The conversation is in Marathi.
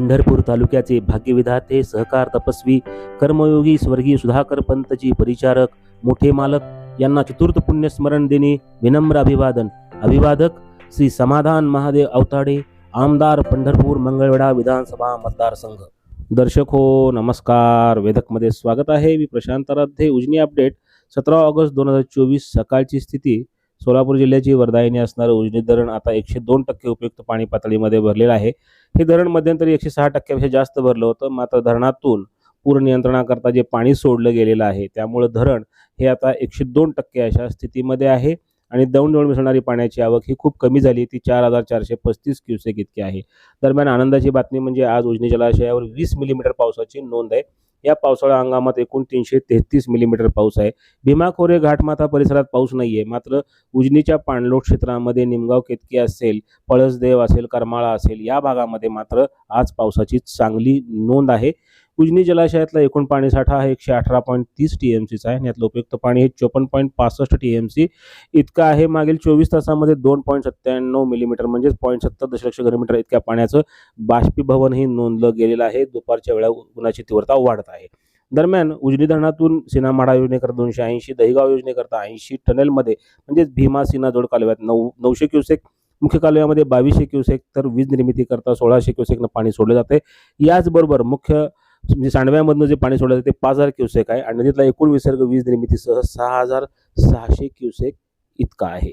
पंढरपूर तालुक्याचे भाग्यविधाते सहकार तपस्वी कर्मयोगी स्वर्गीय सुधाकर पंतजी परिचारक मोठे मालक यांना चतुर्थ पुण्यस्मरण देणे विनम्र अभिवादन. अभिवादक श्री समाधान महादेव अवताडे आमदार पंढरपूर मंगळवेढा विधानसभा मतदारसंघ. दर्शक हो नमस्कार. वेदकमध्ये स्वागत आहे. मी प्रशांत राधे. उजनी अपडेट सतरा ऑगस्ट दोन हजार चोवीस सकाळची स्थिती. सोलापूर जिल्ह्याची वर्धायनी असणारं उजनी धरण आता एकशे दोन टक्के उपयुक्त पाणी पातळीमध्ये भरलेलं आहे. हे धरण मध्यंतरी एकशे सहा टक्क्यापेक्षा जास्त भरलं होतं मात्र धरणातून पूर नियंत्रणाकरता जे पाणी सोडलं गेलेलं आहे त्यामुळं धरण हे आता एकशे दोन टक्के अशा स्थितीमध्ये आहे आणि दौंड दौंड मिसळणारी पाण्याची आवक ही खूप कमी झाली. ती चार हजार चारशे पस्तीस क्युसेक इतकी आहे. दरम्यान आनंदाची बातमी म्हणजे आज उजनी जलाशयावर वीस मिलीमीटर पावसाची नोंद आहे. या पावसाळा हंगामात एकूण तीनशे तेहतीस मिलीमीटर पाऊस आहे. भीमा खोरे घाटमाथा परिसरात पाऊस नाही आहे मात्र उजनीच्या पाणलोट क्षेत्रामध्ये निमगाव केतकी असेल पळसदेव असेल करमाळा असेल या भागामध्ये मात्र आज पावसाची चांगली नोंद आहे. उजनी जलाशयातला एकूण पाणीसाठा हा एकशे अठरा पॉईंट तीस टी एम सीचा आहे आणि यातलं उपयुक्त पाणी हे चोपन्न पॉईंट पासष्ट टी एम सी इतकं आहे. मागील चोवीस तासामध्ये दोन पॉईंट सत्त्याण्णव मिलीमीटर म्हणजेच पॉईंट सत्तर दशलक्ष घनमीटर इतक्या पाण्याचं बाष्पीभवनही नोंदलं गेलेलं आहे. दुपारच्या वेळा उन्हाची तीव्रता वाढत आहे. दरम्यान उजनी धरणातून सिनामाडा योजनेकरता दोनशे ऐंशी दहिगाव योजनेकरता ऐंशी टनेलमध्ये म्हणजेच भीमा सीना जोड कालव्यात नऊ नऊशे क्युसेक मुख्य कालव्यामध्ये बावीसशे क्युसेक तर वीज निर्मिती करता सोळाशे क्युसेकनं पाणी सोडलं जाते याचबरोबर मुख्य म्हणजे सांडव्यामधनं जे पाणी सोडलं ते पाच हजार क्युसेक आहे आणि नदीतला एकूण विसर्ग वीज निर्मितीसह सहा हजार सहाशे क्युसेक इतका आहे.